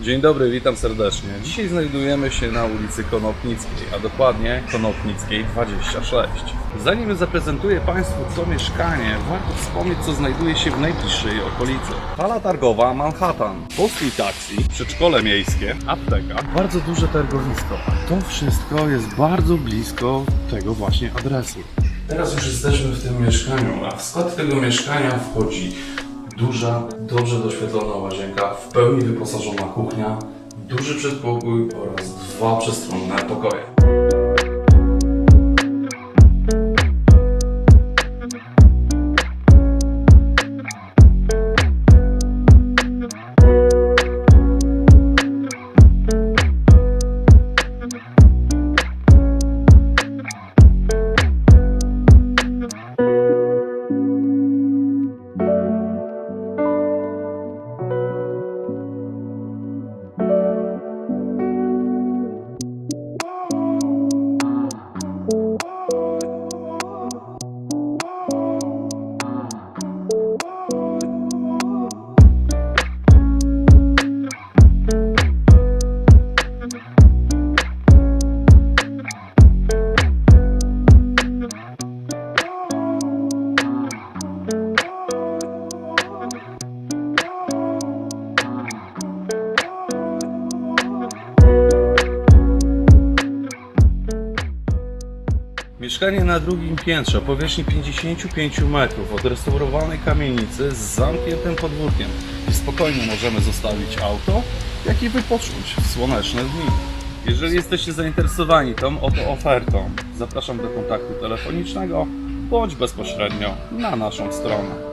Dzień dobry, witam serdecznie. Dzisiaj znajdujemy się na ulicy Konopnickiej, a dokładnie Konopnickiej 26. Zanim zaprezentuję Państwu to mieszkanie, warto wspomnieć co znajduje się w najbliższej okolicy. Hala targowa Manhattan, postój taksi, przedszkole miejskie, apteka, bardzo duże targowisko. A to wszystko jest bardzo blisko tego właśnie adresu. Teraz już jesteśmy w tym mieszkaniu, a w skład tego mieszkania wchodzi Duża, dobrze doświetlona łazienka, w pełni wyposażona kuchnia, duży przedpokój oraz dwa przestronne pokoje. Mieszkanie na drugim piętrze o powierzchni 55 metrów od restaurowanej kamienicy z zamkniętym podwórkiem. I spokojnie możemy zostawić auto, jak i wypocząć w słoneczne dni. Jeżeli jesteście zainteresowani tą oto ofertą, zapraszam do kontaktu telefonicznego bądź bezpośrednio na naszą stronę.